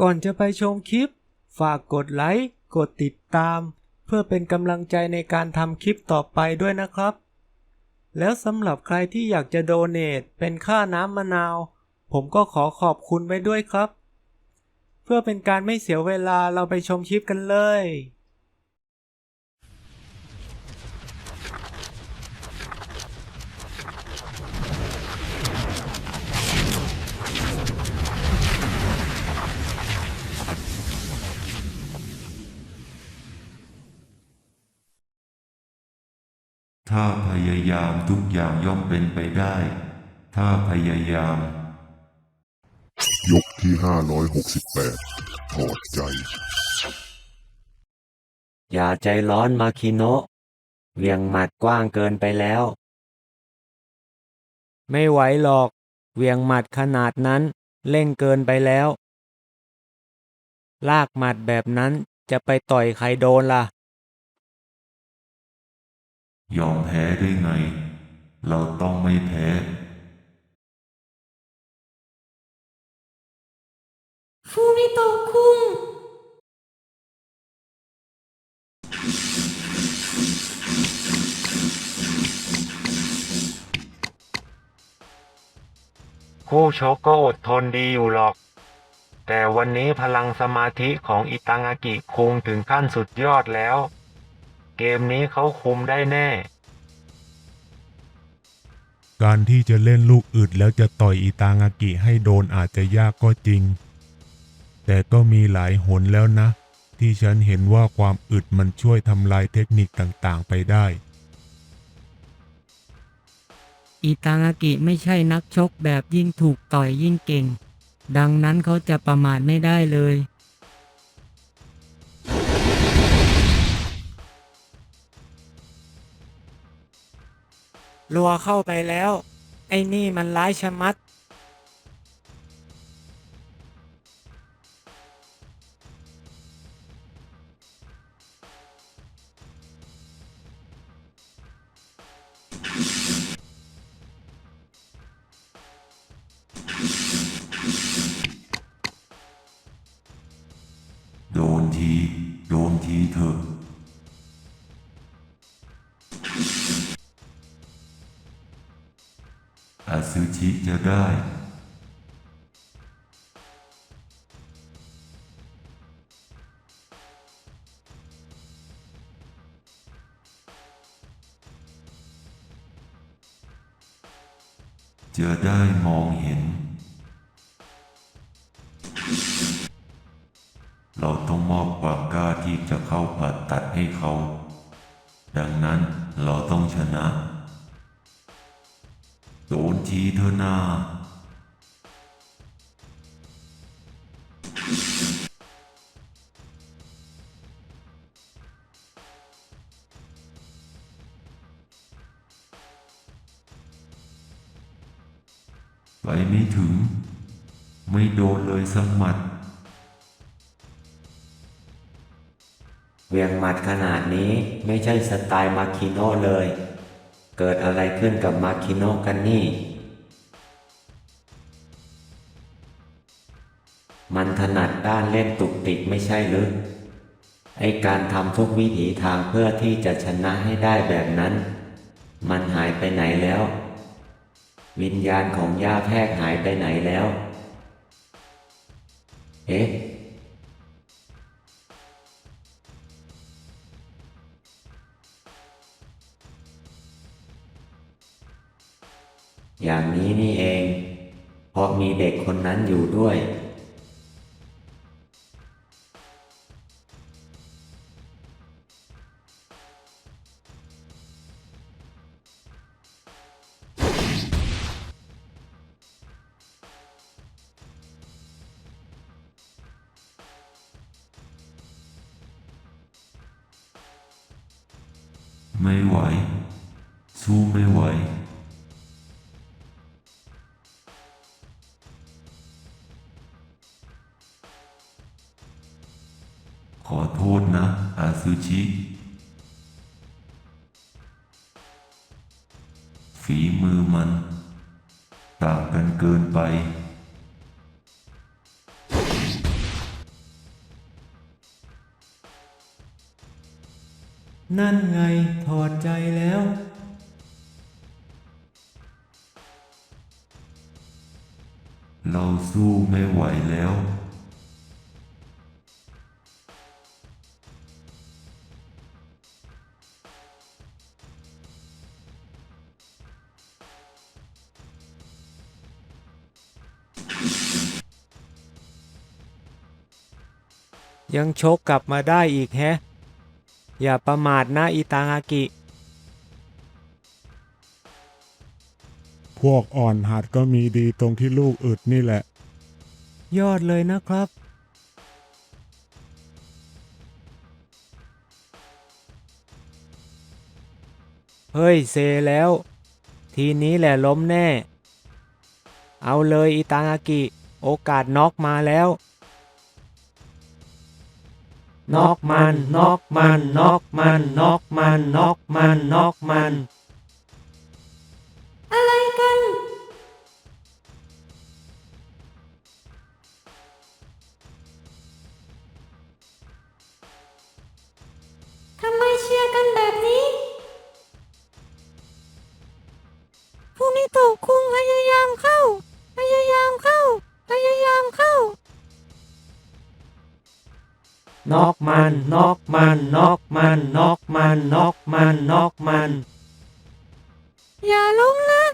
ก่อนจะไปชมคลิป ฝากกดไลค์ กดติดตาม เพื่อเป็นกำลังใจในการทำคลิปต่อไปด้วยนะครับ แล้วสำหรับใครที่อยากจะโดเนทเป็นค่าน้ำมะนาว ผมก็ขอขอบคุณไว้ด้วยครับ เพื่อเป็นการไม่เสียเวลาเราไปชมคลิปกันเลย ถ้าพยายามทุกอย่างย่อมเป็นไปได้ ถ้าพยายาม ยกที่ 568 ถอดใจ อย่าใจร้อนมาคิโนะเหวียงหมัดกว้างเกินไปแล้ว ไม่ไหวหรอก เหวียงหมัดขนาดนั้น เล่นเกินไปแล้ว ลากหมัดแบบนั้นจะไปต่อยใครโดนล่ะ ยอมแพ้ได้ไง เราต้องไม่แพ้ ฟูมิโตะคุงคู่ชกก็อดทนดีอยู่หรอก แต่วันนี้พลังสมาธิของอิตังอากิคุงถึงขั้นสุดยอดแล้ว เกมนี้เขาคุมได้แน่ การที่จะเล่นลูกอึดแล้วจะต่อยอิตางากิให้โดนอาจจะยากก็จริง แต่ก็มีหลายหนแล้วนะ ที่ฉันเห็นว่าความอึดมันช่วยทำลายเทคนิคต่างๆไปได้ อิตางากิไม่ใช่นักชกแบบยิ่งถูกต่อยยิ่งเก่ง ดังนั้นเขาจะประมาทไม่ได้เลย รัวเข้าไปแล้ว ไอ้นี่มันร้ายชะมัด โดนที โดนทีเถอะ อาซึชิจะได้ จะได้มองเห็น เราต้องมอบความกล้าที่จะเข้าผ่าตัดให้เขา ดังนั้นเราต้องชนะ โดนทีเถอนาไปไม่ถึง ไม่โดนเลยสักหมัดเวียงหมัดขนาดนี้ไม่ใช่สไตล์มาคิโนะเลย เกิดอะไรขึ้นกับมาคิโนกันนี่ มันถนัดด้านเล่นตุกติกไม่ใช่หรือไอการทำทุกวิถีทางเพื่อที่จะชนะให้ได้แบบนั้น มันหายไปไหนแล้ว วิญญาณของย่าแพรกหายไปไหนแล้ว เอ๊ะ อย่างนี้นี่เอง เพราะมีเด็กคนนั้นอยู่ด้วย ไม่ไหวสู้ไม่ไหว ซูชิฝีมือมัน ต่างกันเกินไป นั่นไงถอดใจแล้ว เราสู้ไม่ไหวแล้ว ยังชกกลับมาได้อีกแฮะ อย่าประมาทนะอิตางากิ พวกอ่อนหัดก็มีดีตรงที่ลูกอึดนี่แหละ ยอดเลยนะครับ เฮ้ยเซแล้ว ทีนี้แหละล้มแน่ เอาเลยอิตางากิ โอกาสน็อกมาแล้ว น็อกมันน็อกมันน็อกมันน็อกมันน็อกมันน็อกมัน อะไรกัน ทำไมเชียร์กันแบบนี้ฟูมิโตะคุ นอกมันนอกมันนอกมันนอกมันนอกมันนอกมัน อย่าลงนะ